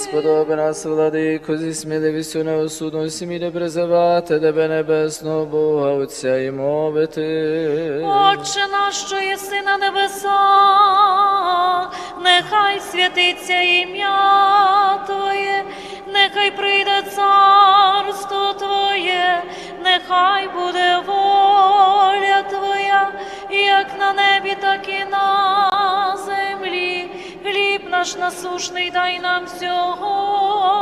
сподоби нас, владико, зі сміливістю неосудності міде призивати тебе небесного Бога, Отця і мовити. Отче наш, що єси на небесах, нехай святиться ім'я Твоє, нехай прийде царство Твоє, нехай буде воля Твоя, як на небі, так і на наш насушний дай нам сьогодні,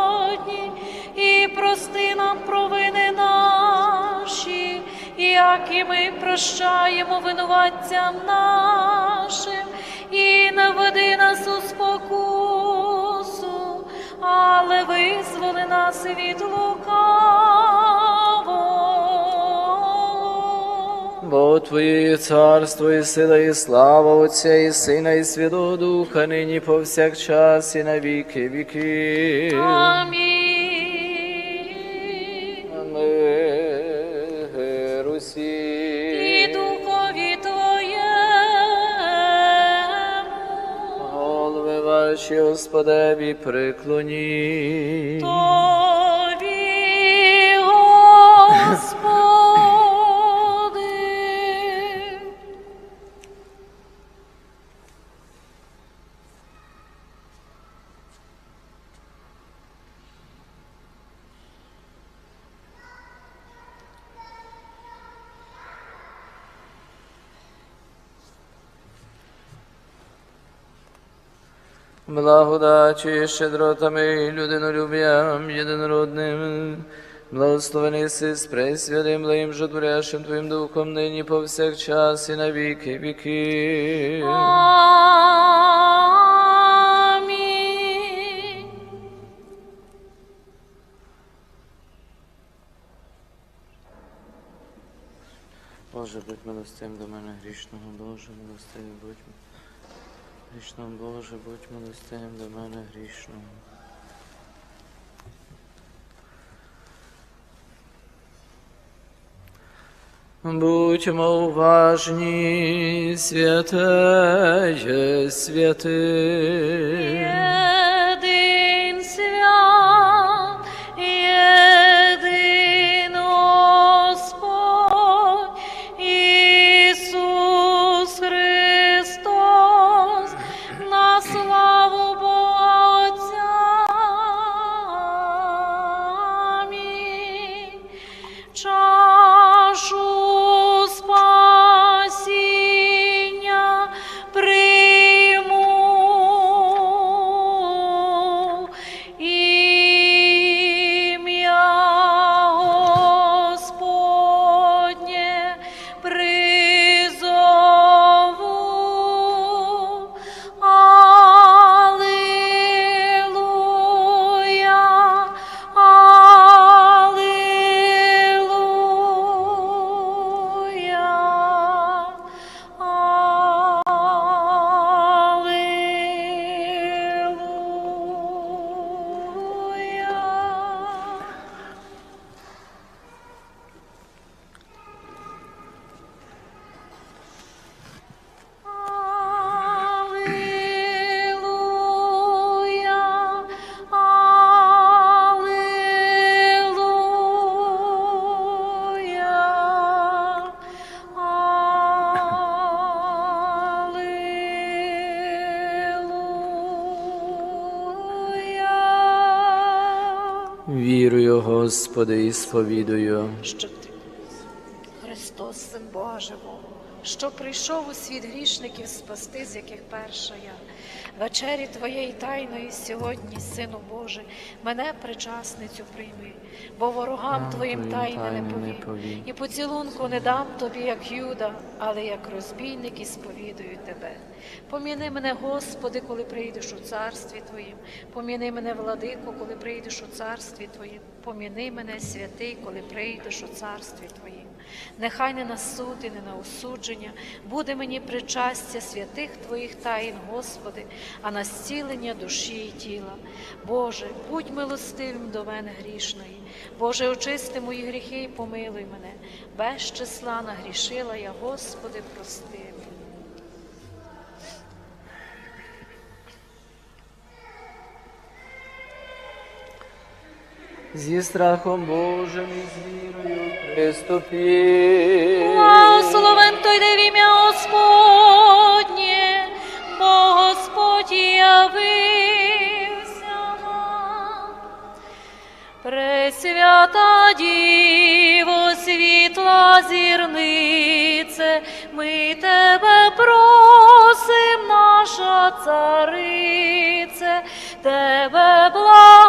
і прости нам провини наші, як і ми прощаємо винуватцям нашим, і не веди нас у спокусу, але визволи нас від лукавого. Бо Твоє є царство, і сила, і слава Отця, і Сина, і Святого Духа, нині повсякчас, і на віки віки. Амінь. Мир усі. І духові Твоєму. Голови ваші, Господеві, приклоніть. Благодачі, щедротами, людинолюб'ям єдинородним, благословений си з пресвятим, благим жотворящим Твоїм Духом, нині повсякчас і на віки віки. Боже, будь милостивим до мене грішного, Боже, милостивим будь грішного, Боже, будь милостивим до мене грішного. Будьмо уважні, святеє, святий. Господи, і сповідую. що ти, Христос, Син Божий, що прийшов у світ грішників спасти, з яких перша я. Вечері Твоєї тайної сьогодні, Сину Божий, мене причасницю прийми, бо ворогам Твоїм тайни не повім. повім. І поцілунку не дам тобі, як Юда, але як розбійник і сповідую тебе. Поміни мене, Господи, коли прийдеш у царстві Твоїм. Поміни мене, владико, коли прийдеш у царстві Твоїм. Поміни мене, святий, коли прийдеш у царстві Твоїм. Нехай не на суд і не на осудження буде мені причастя святих Твоїх таїн, Господи, а на зцілення душі і тіла. Боже, будь милостивим до мене грішної. Боже, очисти мої гріхи і помилуй мене. Без числа нагрішила я, Господи, прости. мені. Зі страхом Божим і з вірою приступі. Благословен той де в ім'я Господнє, бо Господь явився нам. Пресвята Діво, світла зірнице, ми тебе просим, наша царице, тебе благаєм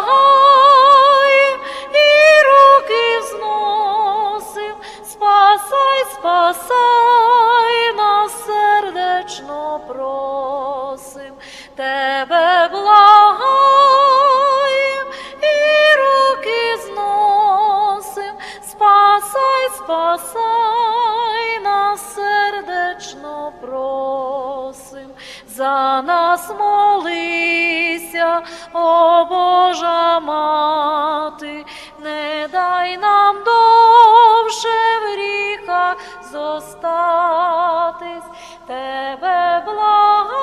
спасай, нас сердечно просим, тебе благаєм і руки зносим, спасай, спасай нас сердечно просим, за нас молися, о Божа мати, не дай нам довше в ріках зостатись, тебе благаєм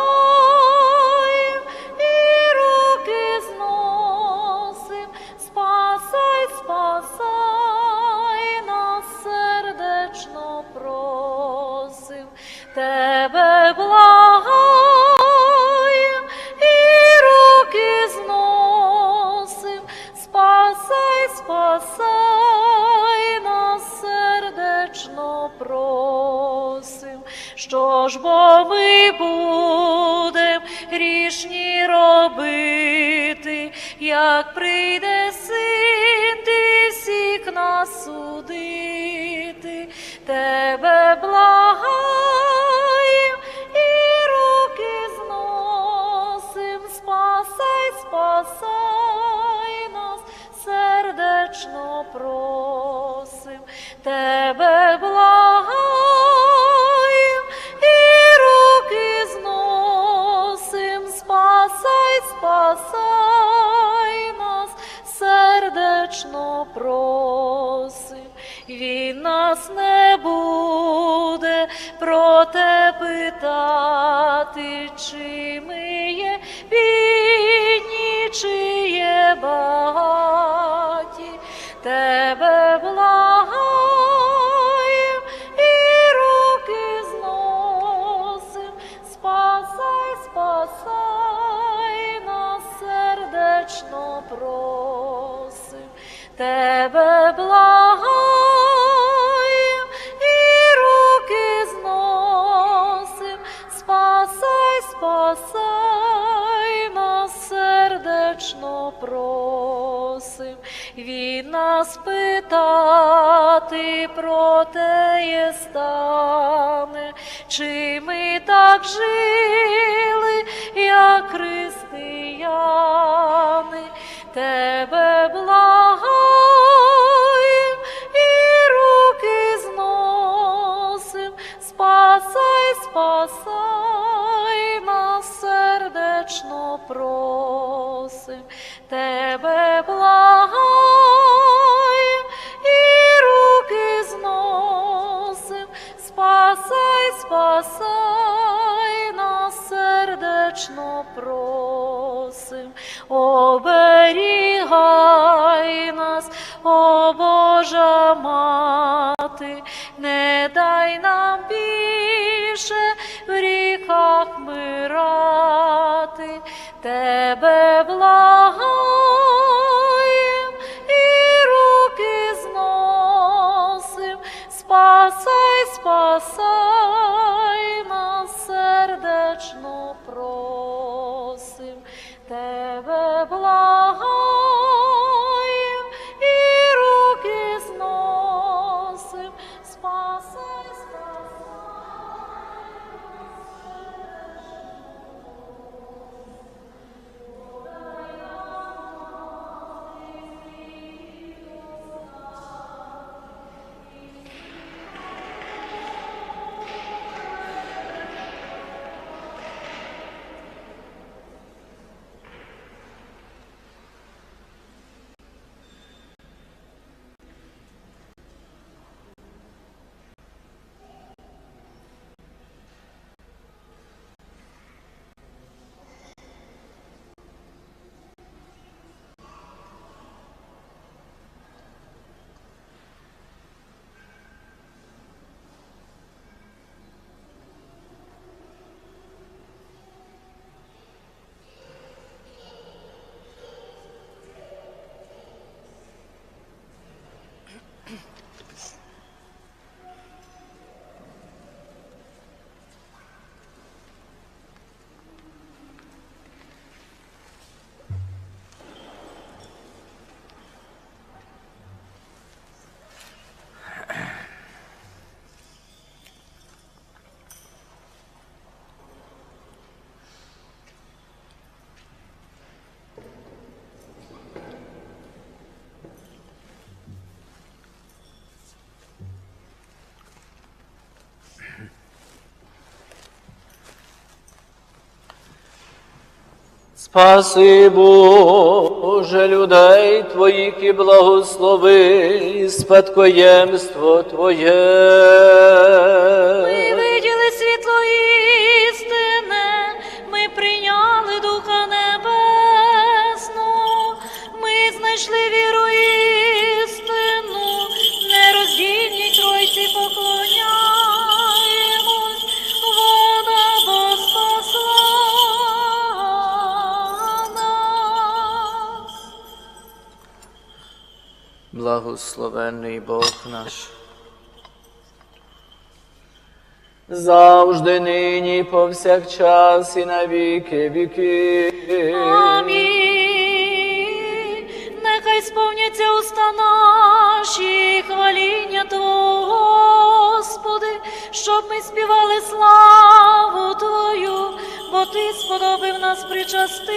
тебе благаєм і руки зносим, спасай, спасай нас, сердечно просим. Він нас не буде про те питати, чи ми є бідні, чи просим, від нас питати про те стане, чи ми так жили, як християни, тебе благаєм і руки зносим, спасай, спасай нас сердечно просим, тебе благаєм і руки зносим, спасай, спасай нас сердечно просим, оберігай нас, о Божа мати, не дай нам Спаси, Боже, людей Твоїх і благослови спадкоємство Твоє. Благословенний Бог наш. Завжди нині, повсякчас і на віки віки. Амінь. Нехай сповняться уста наші хваління Твого, Господи, щоб ми співали славу Твою, бо Ти сподобив нас причаститися,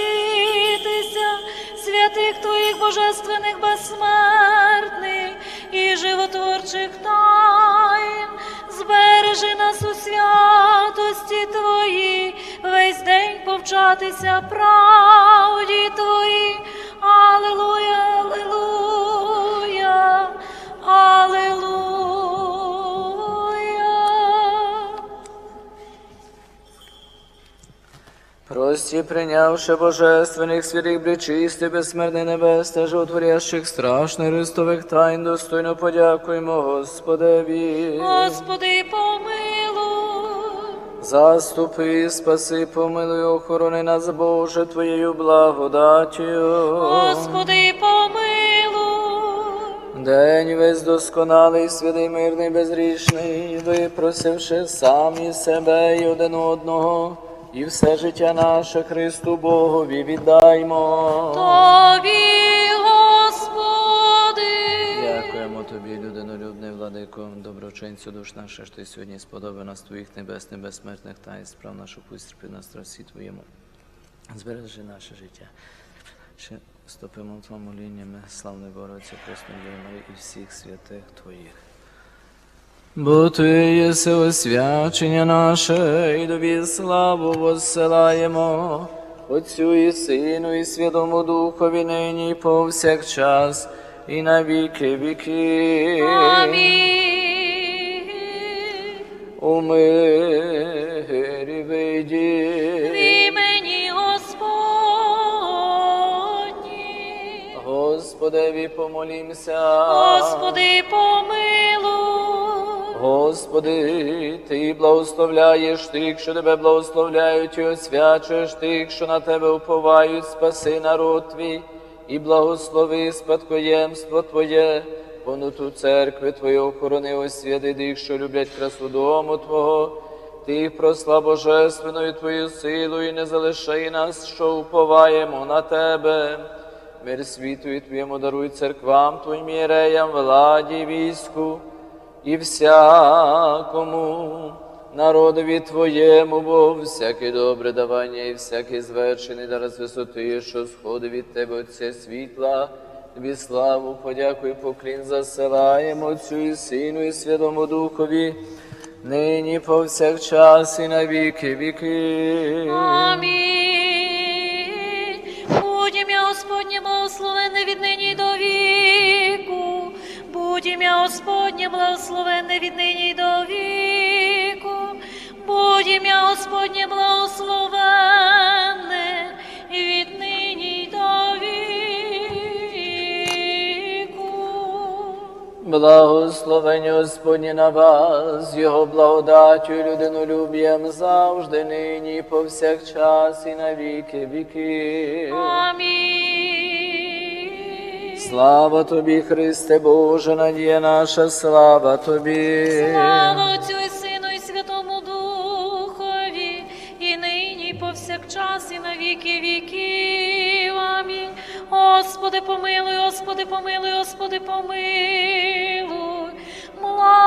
святих Твоїх божественних безсмертних і животворчих тайн. Збережи нас у святості Твої, весь день повчатися правді Твої. Прості, прийнявши божественних святих бречисти, безсмертний небес та животворящих страшних Христових тайн, достойно подякуємо Господеві. Господи, помилуй. Заступи, спаси, помилуй, охорони нас, Боже, Твоєю благодаттю. Господи, помилуй. День весь досконалий, святий, мирний, безрішний, випросивши самі себе і один одного, і все життя наше Христу Богові віддаймо. Тобі, Господи. Дякуємо тобі, людинолюбний владико, доброчинцю душ наша, що ти сьогодні сподобав нас твоїх небесних, безсмертних таїн, справ нашу пусть терпи на страсі твоєму. Збережи наше життя. Ще ступимо в твоєму ліннями, славний Богородця, Пресну Марії і всіх святих Твоїх. Бо Ти єси освячення наше, і тобі славу воссилаємо, Отцю і Сину, і Святому Духові нині і повсякчас, і на віки віки. Амінь. У мирі вийді. В імені Господні. Господеві помолімся. Господи, помилуй. Господи, Ти благословляєш тих, що тебе благословляють, і освячуєш тих, що на тебе уповають, спаси народ твій, і благослови спадкоємство Твоє, понуту церкви Твою охорони, освяти тих, що люблять красу дому Твого, Тих просла Божественною Твою силу, і не залишай нас, що уповаємо на Тебе. Мир світу і Твоєму даруй церквам Твоїм єреям, владі, війську і всякому народові Твоєму, бо всяке добре давання і всякий звершений дар з висоти, що сходить від Тебе, Отця світла. Тобі славу, подяку і поклін засилаємо Отцю і Сину, і Святому Духові, нині повсякчас і на віки віки. Амінь. Будь ім'я Господнє благословенне від нині до віку. Будь ім'я Господнє благословенне від нині й до віку. Будь ім'я Господнє благословенне від нині й до віку. Благословення Господнє на вас, Його благодаттю і людинолюб'ям завжди, нині, повсякчас і на віки віки. Амінь. Слава тобі, Христе Боже, надія наша, слава тобі. Слава Отцю і Сину і Святому Духові, і нині, і повсякчас, і на віки віків. Амінь. Господи, помилуй, Господи, помилуй, Господи, помилуй. Благослови.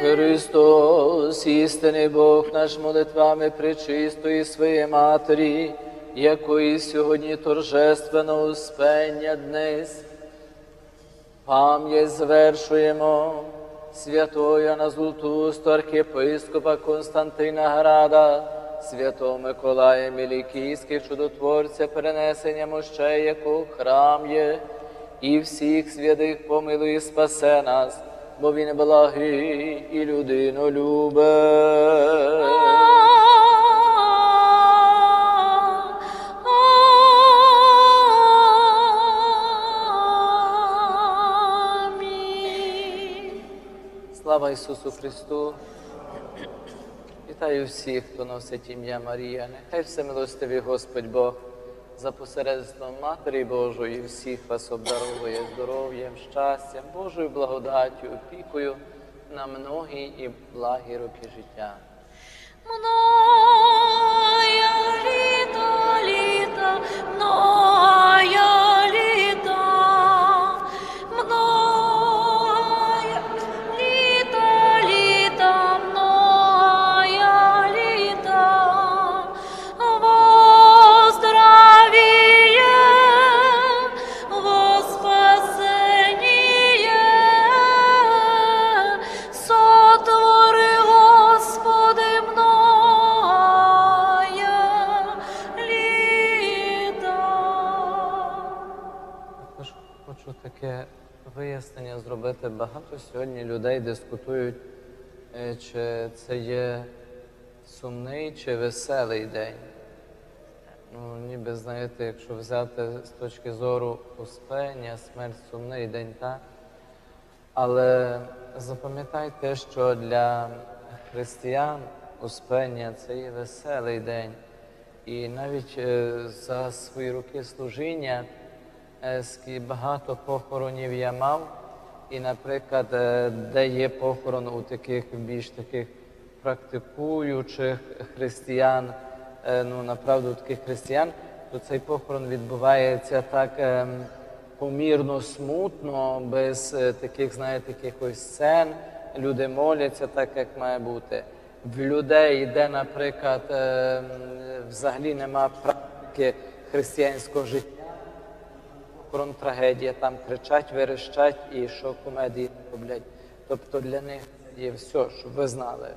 Христос, істинний Бог наш молитвами пречистої своєї Матері, якої сьогодні торжественно успення днес. Пам'ять звершуємо святого Яна Златусту, архієпископа Константина Града, святого Миколая Мілікійських чудотворця, перенесення мощей, яку храм є, і всіх святих помилуй спасе нас, бо він благий і людину любить. Слава Ісусу Христу! Вітаю всіх, хто носить ім'я Марія. Нехай всемилостивий Господь Бог за посередством Матері Божої всіх вас обдаровує здоров'ям, щастям, Божою благодаттю, опікою на многі і благі роки життя. Мною літо, літа, многая дискутують, е, чи це є сумний чи веселий день. Ну, ніби знаєте, якщо взяти з точки зору успення, смерть сумний день, так? Але запам'ятайте, що для християн успення це є веселий день. І навіть е, за свої роки служіння е, скільки багато похоронів я мав. І, наприклад, е, де є похорон у таких більш таких практикуючих християн, е, ну направду таких християн, то цей похорон відбувається так ем, помірно, смутно, без е, таких, знаєте, якихось сцен. Люди моляться так, як має бути. В людей, де, наприклад, ем, взагалі нема практики християнського життя, похорон трагедія, там кричать, верещать і що комедії роблять. Тобто для них є все, щоб ви знали,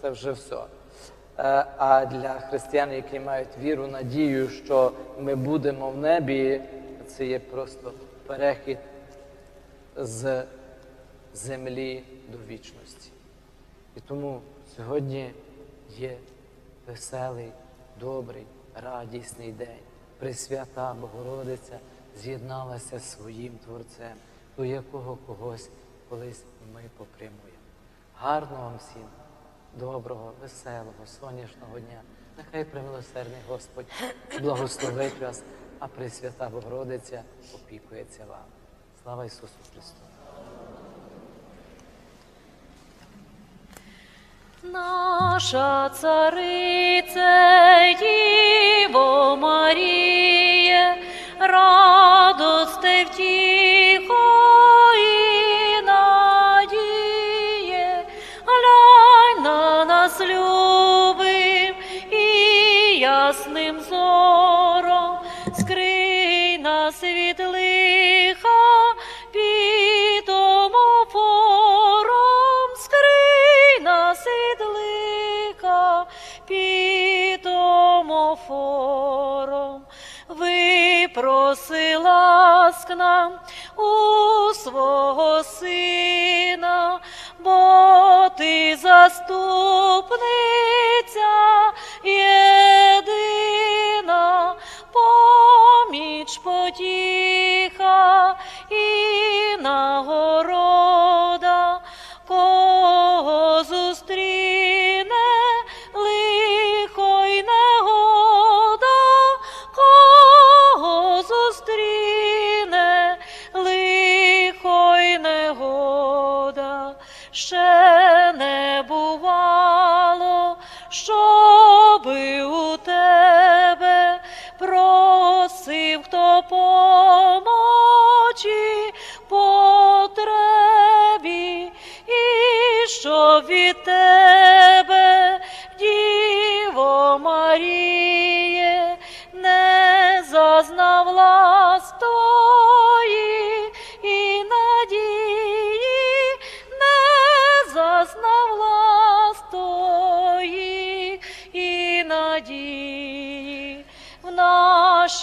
це вже все. Е, А для християн, які мають віру, надію, що ми будемо в небі, це є просто перехід з землі до вічності. І тому сьогодні є веселий, добрий, радісний день. Пресвята Богородиця з'єдналася зі своїм Творцем, до якого когось колись ми попрямуємо. Гарного вам всім, доброго, веселого, сонячного дня. Нехай примилосердний Господь благословить вас, а Пресвята Богородиця опікується вам. Слава Ісусу Христу! Наша царице, Діво Маріє, радости втіхо глянь на нас любим і ясним зором, скрий нас ласк нам у свого сина, бо ти заступниця єдина, поміч потіха і нагорода, ще не бувало, щоби у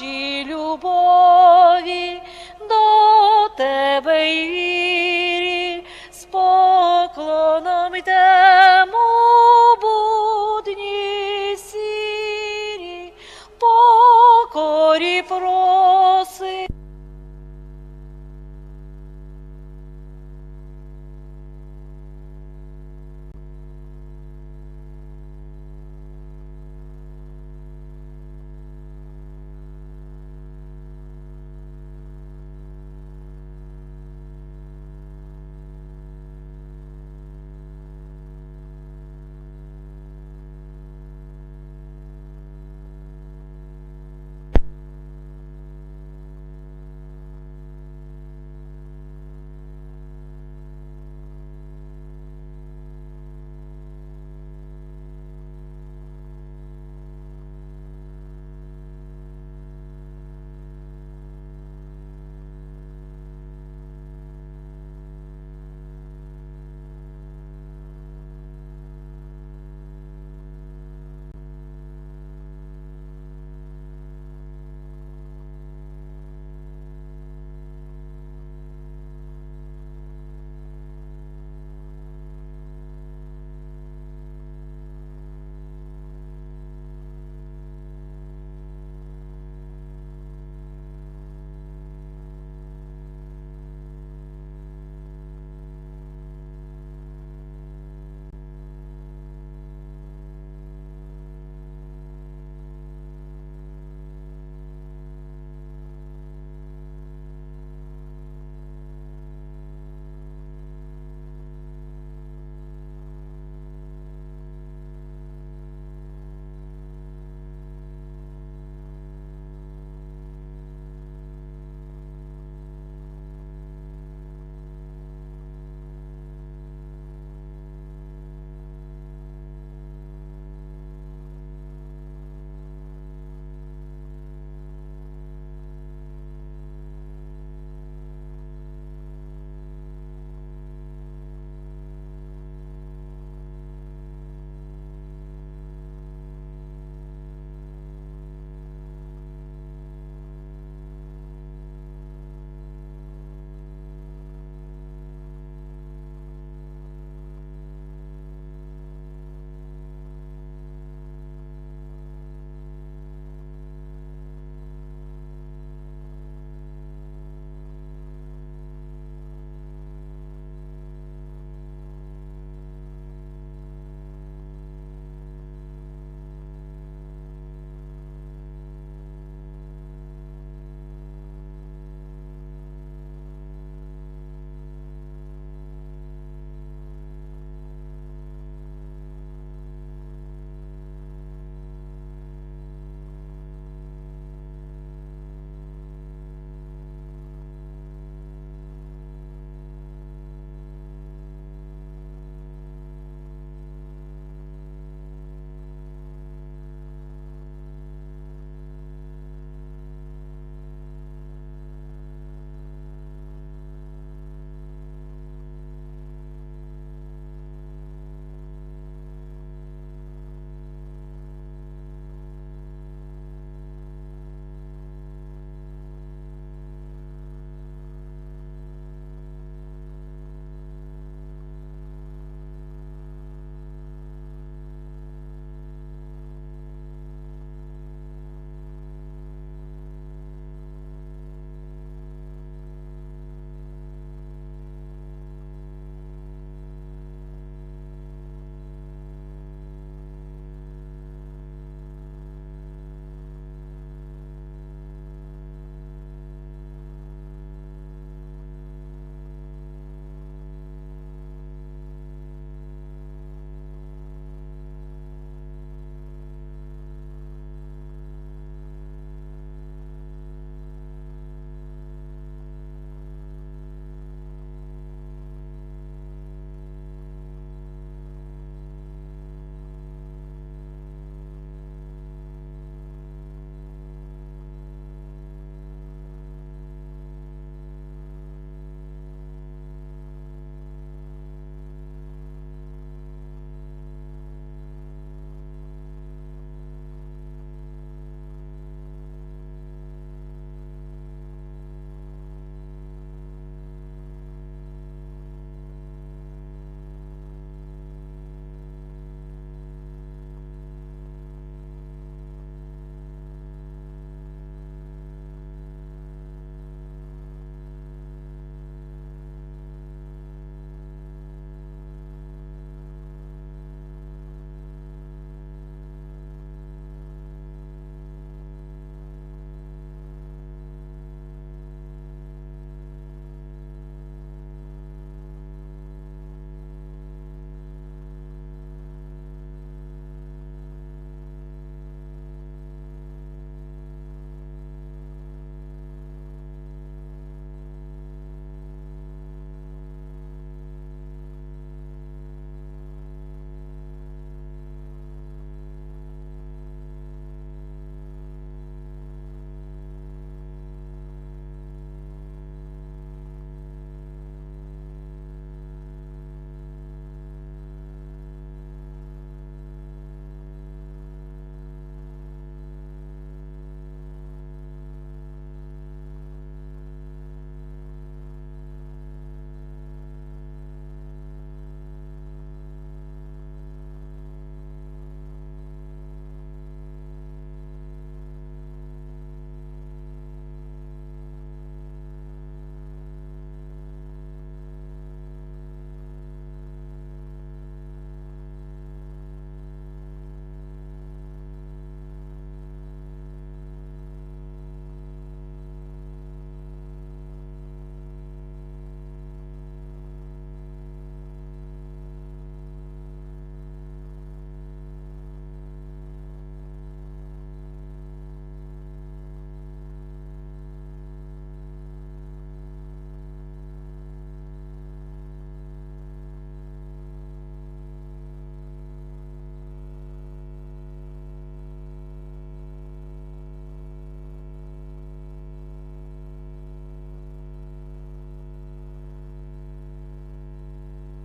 нашій любові до тебе і вірі, з поклоном йдемо будні сірі, покорі проси.